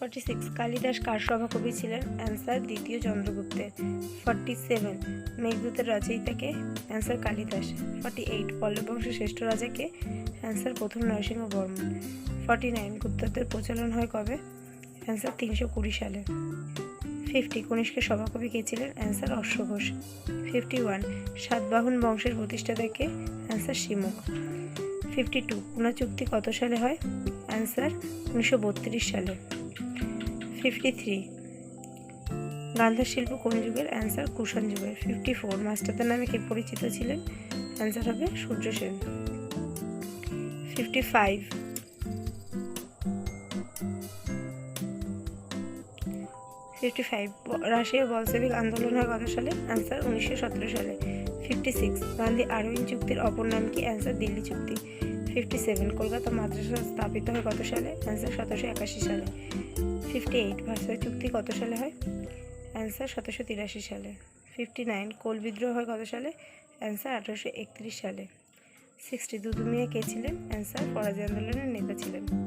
Forty six Kalidas কার সভাকবি ছিলেন অ্যান্সার দ্বিতীয় চন্দ্রগুপ্তের। ফর্টি সেভেন মেঘদূতের রচয়িতাকে answer Kalidas. Forty eight Pallava বংশের শ্রেষ্ঠ রাজাকে অ্যান্সার প্রথম নরসিংহ বর্মন ফর্টি নাইন গুপ্তদের প্রচলন হয় কবে? অ্যান্সার তিনশো কুড়ি সালে। ফিফটি কনিষ্কের সভাকবি কে ছিলেন? অ্যান্সার অশ্বঘোষ ফিফটি ওয়ান সাতবাহন বংশের প্রতিষ্ঠাতাকে answer Simuka fifty two Poona চুক্তি কত সালে হয়? অ্যান্সার উনিশশো বত্রিশ সালে। Fifty three. গান্ধার শিল্প কোন যুগের? অ্যান্সার কুষাণ যুগের। Fifty four. মাস্টারদের নামে কে পরিচিত ছিলেন? অ্যান্সার হবে Surya Sen. Fifty five. Fifty five. রাশিয়ার বলসেবিক আন্দোলন হয় কত সালে? অ্যান্সার উনিশশো সতেরো সালে। Fifty six. গান্ধী আরউইন চুক্তির অপর নাম কি? অ্যান্সার দিল্লি চুক্তি। Fifty seven. কলকাতা মাদ্রাসা স্থাপিত হয় কত সালে? অ্যান্সার সতেরোশো একাশি সালে। ফিফটি এইট ভার্সাই চুক্তি কত সালে হয়? অ্যান্সার সতেরোশো তিরাশি সালে। ফিফটি নাইন কোল বিদ্রোহ হয় কত সালে? অ্যান্সার আঠারোশো একত্রিশ সালে। সিক্সটি দুদুমিয়া কে ছিলেন অ্যান্সার ফরাজি আন্দোলনের নেতা ছিলেন